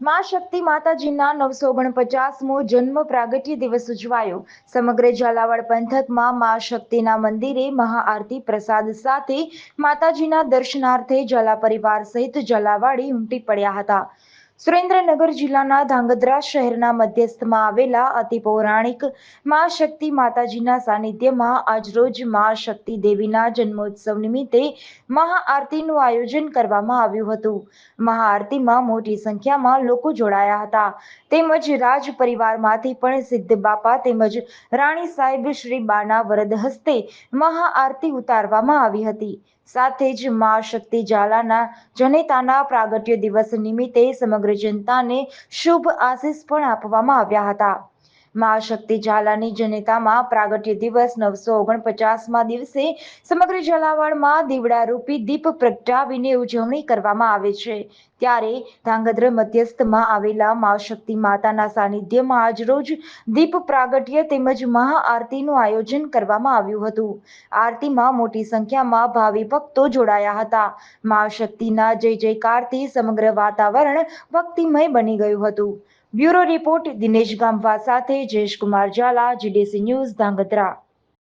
મા શક્તિ માતાજીના નવસો ઓગણપચાસમો જન્મ પ્રાગટ્ય દિવસ ઉજવાયો. સમગ્ર ઝાલાવાડ પંથકમાં મા શક્તિના મંદિરે મહાઆરતી પ્રસાદ સાથે માતાજીના દર્શનાર્થે ઝાલા પરિવાર સહિત ઝાલાવાડી ઉમટી પડ્યા હતા. સુરેન્દ્રનગર જિલ્લાના ધાંગધ્રા શહેરના મધ્યસ્થમાં આવેલા અતિ પૌરાણિક મા શક્તિ માતાજીના સાનિધ્યમાં આજરોજ મા શક્તિ દેવીના જન્મોત્સવ નિમિત્તે મહાઆરતીનું આયોજન કરવામાં આવ્યું હતું. મહાઆરતીમાં મોટી સંખ્યામાં લોકો જોડાયા હતા. તેમજ રાજ પરિવારમાંથી પણ સિદ્ધ બાપા તેમજ રાણી સાહેબ શ્રી બાના વરદ હસ્તે મહાઆરતી ઉતારવામાં આવી હતી. સાથે જ મા શક્તિ ઝાલાના જનેતાના પ્રાગટ્ય દિવસ નિમિત્તે સમગ્ર જનતાને શુભ આશીષ પણ આપવામાં આવ્યા હતા. મા શક્તિ ઝાલાની જનેતામાં પ્રાગટ્ય દિવસ નવસો ઓગણપચાસમાં દિવસે સમગ્ર ઝાલાવાડમાં દીવડારૂપી દીપ પ્રગટાવીને ઉજવણી કરવામાં આવે છે. ત્યારે ધાંગધ્ર મધ્યસ્થમાં આવેલા મા શક્તિ માતાના સાનિધ્યમાં આજરોજ દીપ પ્રાગટ્ય તેમજ મહાઆરતીનું આયોજન કરવામાં આવ્યું હતું. આરતીમાં મોટી સંખ્યામાં ભાવિ ભક્તો જોડાયા હતા. મા શક્તિના જય જયકારથી સમગ્ર વાતાવરણ ભક્તિમય બની ગયું હતું. બ્યુરો રિપોર્ટ દિનેશ ગામવા સાથે જયેશકુમાર ઝાલા જીડીસી ન્યૂઝ ધાંગધ્રા.